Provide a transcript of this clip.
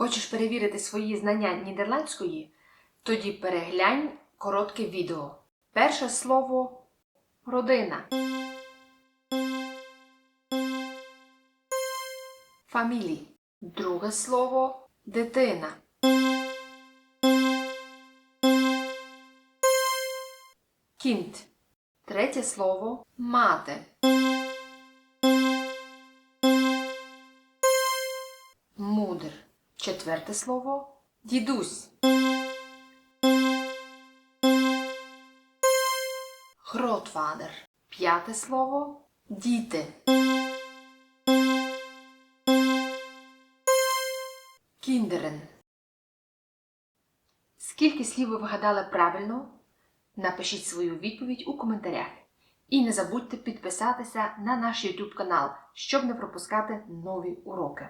Хочеш перевірити свої знання нідерландської? Тоді переглянь коротке відео. Перше слово родина. Фамілі. Друге слово дитина. Кінт. Третє слово мати. Четверте слово дідусь. Гротвадер. П'яте слово діти. Кіндерен. Скільки слів ви вгадали правильно? Напишіть свою відповідь у коментарях. І не забудьте підписатися на наш YouTube канал, щоб не пропускати нові уроки.